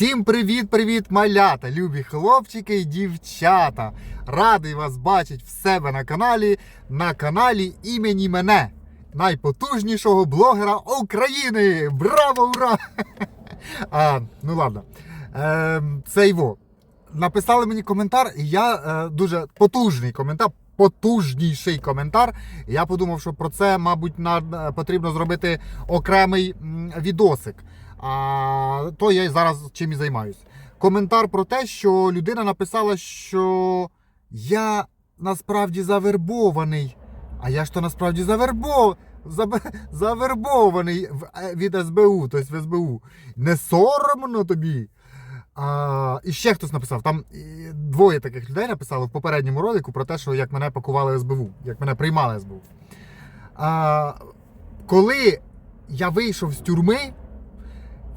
Всім привіт-привіт, малята, любі хлопчики і дівчата. Радий вас бачити в себе на каналі, на каналі імені мене, найпотужнішого блогера України. Браво, ура! А, ну ладно. Е, це його. Написали мені коментар, і я е, дуже потужний коментар. Потужніший коментар. Я подумав, що про це, мабуть, на, потрібно зробити окремий відосик. А то я зараз чим і займаюсь. Коментар про те, що людина написала, що я насправді завербований. А я ж то насправді завербований е, від СБУ, тобто в СБУ. Не соромно тобі. А, і ще хтось написав, там двоє таких людей написали в попередньому ролику про те, що як мене пакували СБУ, як мене приймали СБУ. А, коли я вийшов з тюрми,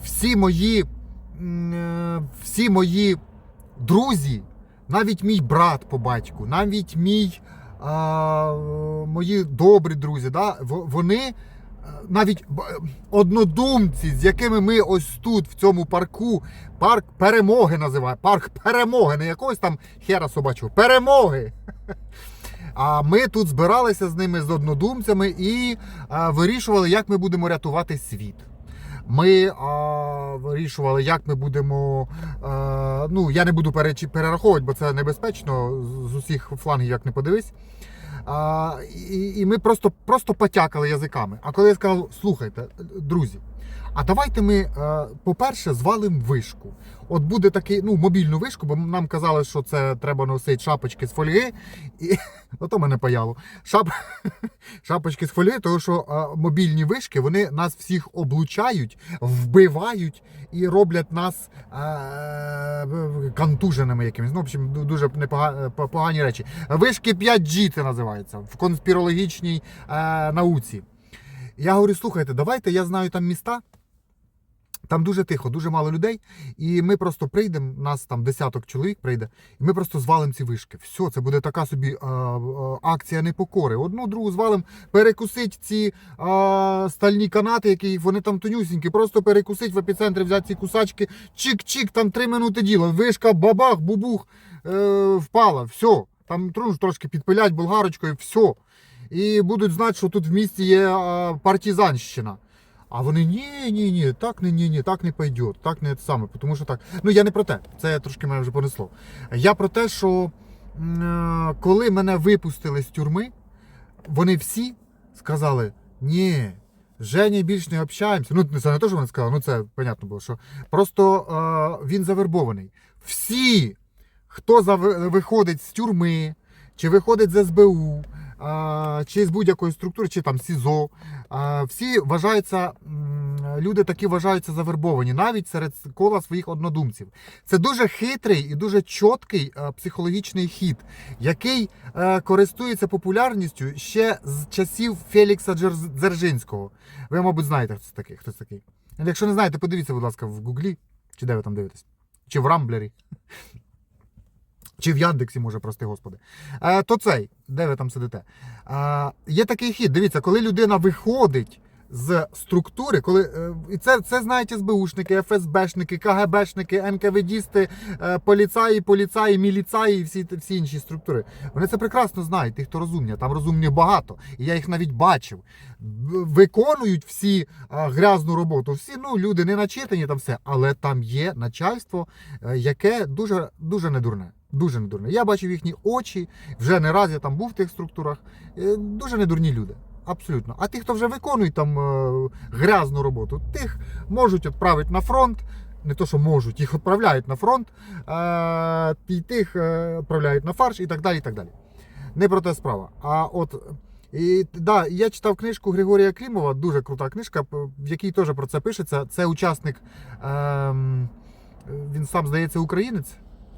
всі мої, е, всі мої друзі, навіть мій брат по батьку, навіть мій, мої добрі друзі, да, вони е, навіть е, однодумці, з якими ми ось тут, в цьому парку, парк перемоги називає, парк перемоги, не якогось там хера собачого, перемоги. А ми тут збиралися з ними з однодумцями і а, вирішували, як ми будемо рятувати світ. Ми а, вирішували, як ми будемо. А, ну, я не буду перераховувати, бо це небезпечно з усіх флангів, як не подивись. А, і, і ми просто, просто потякали язиками. А коли я сказав, слухайте, друзі, а давайте ми, е, по-перше, звалимо вишку. От буде такий, ну, мобільну вишку, бо нам казали, що це треба носити шапочки з фольги. І ото мене паяло. Шап... Шапочки з фольги, тому що е, мобільні вишки вони нас всіх облучають, вбивають і роблять нас е, контуженими якимись. Ну, в общем, дуже непога- погані речі. Вишки 5G це називається в конспірологічній е, науці. Я говорю, слухайте, давайте я знаю там міста. Там дуже тихо, дуже мало людей, і ми просто прийдемо, нас там десяток чоловік прийде, і ми просто звалимо ці вишки. Все, це буде така собі е, е, акція непокори. Одну другу звалимо, перекусить ці е, стальні канати, які вони там тонюсінькі, просто перекусить в епіцентрі, взяти ці кусачки, чик-чик, там три минути діло. Вишка, бабах, бубух, е, впала. Все. Там труш трошки підпилять болгарочкою, все. І будуть знати, що тут в місті є партизанщина. А вони ні, ні, ні, так не ні, ні, так не пойде, так не те саме, тому що так. Ну я не про те, це трошки мене вже понесло. Я про те, що е, коли мене випустили з тюрми, вони всі сказали: ні, з Женя більш не общаємося. Ну, це не те, що вони сказали, ну це понятно було, що просто е, він завербований. Всі, хто зав- виходить з тюрми, чи виходить з СБУ, чи з будь-якої структури, чи там СІЗО, всі вважаються, люди такі вважаються завербовані, навіть серед кола своїх однодумців. Це дуже хитрий і дуже чіткий е, психологічний хід, який е, користується популярністю ще з часів Фелікса Дзержинського. Ви, мабуть, знаєте, хто це такий. Хто це такий. Якщо не знаєте, подивіться, будь ласка, в Гуглі, чи де ви там дивитесь, чи в Рамблері. Чи в Яндексі, може, прости господи. Е, то цей, де ви там сидите? Е, є такий хід. Дивіться, коли людина виходить з структури, коли е, і це, це знають СБУшники, ФСБшники, КГБшники, НКВДісти, е, поліцаї, поліцаї, міліцаї і всі, всі інші структури. Вони це прекрасно знають, ті, хто розумні. Там розумні багато. І я їх навіть бачив. Виконують всі е, грязну роботу. Всі ну, люди не начитані там все, але там є начальство, яке дуже, дуже недурне. Дуже недурне. Я бачив їхні очі, вже не раз я там був в тих структурах. Е, Дуже недурні люди. Абсолютно. А ті, хто вже виконують там е, грязну роботу, тих можуть відправити на фронт. Не то, що можуть, їх відправляють на фронт, е, і тих відправляють на фарш і так далі. і так далі. Не про те справа. А от і, да, я читав книжку Григорія Клімова, дуже крута книжка, в якій теж про це пишеться. Це учасник, ем, він сам здається, українець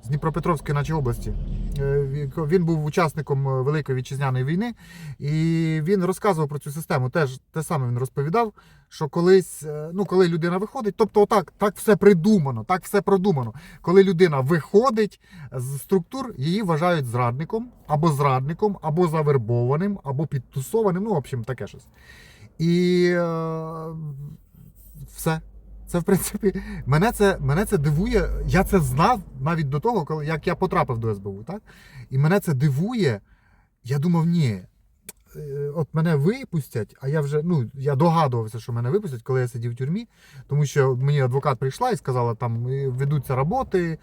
з Дніпропетровської, наче області. Е, Він був учасником е, Великої вітчизняної війни, і він розказував про цю систему. Теж те саме він розповідав, що колись, е, ну коли людина виходить, тобто отак, так все придумано, так все продумано. Коли людина виходить з структур, її вважають зрадником, або зрадником, або завербованим, або підтусованим, ну, в общем, таке щось. І е, все. Це в принципі мене це, мене це дивує. Я це знав навіть до того, коли як я потрапив до СБУ, так? І мене це дивує. Я думав, ні. е, От мене випустять, а я вже ну я догадувався, що мене випустять, коли я сидів в тюрмі, тому що мені адвокат прийшла і сказала, там ведуться роботи, е,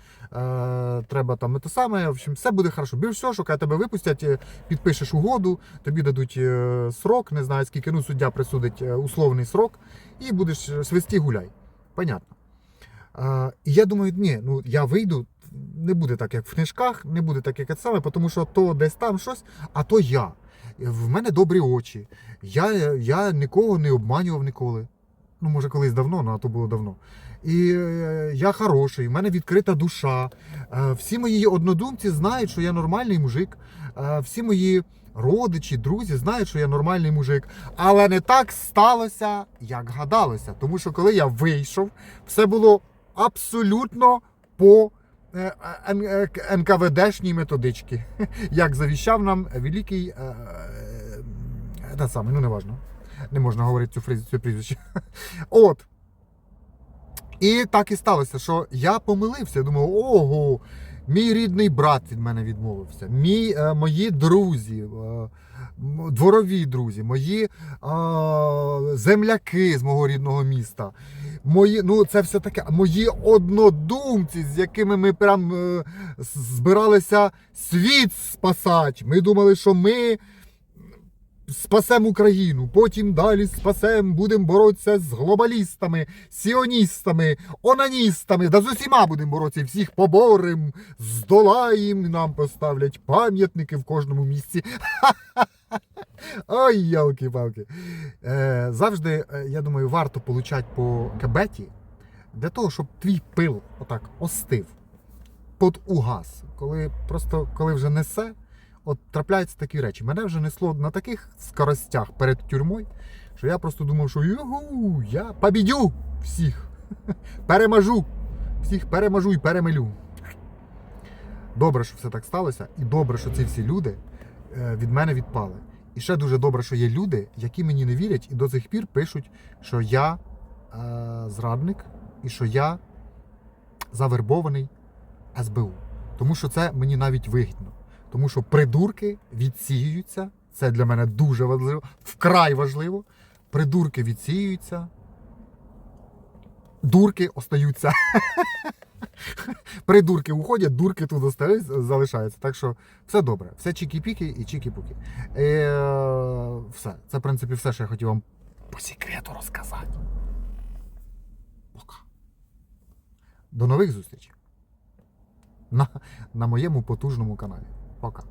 треба там те саме. В общем, все буде хорошо. Більш всього, що коли тебе випустять, е, підпишеш угоду, тобі дадуть е, срок, не знаю скільки, ну суддя присудить условний срок, і будеш свисти гуляй. Понятно. А, і я думаю, ні, ну я вийду, не буде так, як в книжках, не буде так, як саме, тому що то десь там щось, а то я. В мене добрі очі. Я, я нікого не обманював ніколи. Ну, може, колись давно, але то було давно. І е, я хороший, в мене відкрита душа. Е, всі мої однодумці знають, що я нормальний мужик. Е, всі мої родичі, друзі знають, що я нормальний мужик. Але не так сталося, як гадалося. Тому що коли я вийшов, все було абсолютно по НКВДшній методичці, як завіщав нам великий. Та саме, ну не важно. Не можна говорити цю фразу, цю прізвище. От. І так і сталося, що я помилився. Думав, ого, мій рідний брат від мене відмовився. Мій, е, мої друзі, е, дворові друзі, мої е, земляки з мого рідного міста. Мої, ну це все таке. Мої однодумці, з якими ми прям е, збиралися світ спасати. Ми думали, що ми спасемо Україну, потім далі спасемо, будемо боротися з глобалістами, сіоністами, онаністами, да з усіма будемо боротися, всіх поборемо, здолаємо, нам поставлять пам'ятники в кожному місці. Ой, ялки-палки. Е, завжди, е, я думаю, варто получати по кабеті для того, щоб твій пил отак остив. Под угас. Коли просто коли вже несе, от трапляються такі речі. Мене вже несло на таких скоростях перед тюрмою, що я просто думав, що югу, я побідю всіх. Перемажу. Всіх переможу і перемелю. Добре, що все так сталося, і добре, що ці всі люди е, від мене відпали. І ще дуже добре, що є люди, які мені не вірять і до сих пір пишуть, що я е, зрадник і що я завербований СБУ. Тому що це мені навіть вигідно. Тому що придурки відсіюються. Це для мене дуже важливо, вкрай важливо. Придурки відсіюються. Дурки остаються. Придурки уходять, дурки тут залишаються. Так що все добре. Все чікі-піки і чікі-пуки. Е, все. Це, в принципі, все, що я хотів вам по секрету розказати. Пока. До нових зустрічей. На, на моєму потужному каналі. Пока.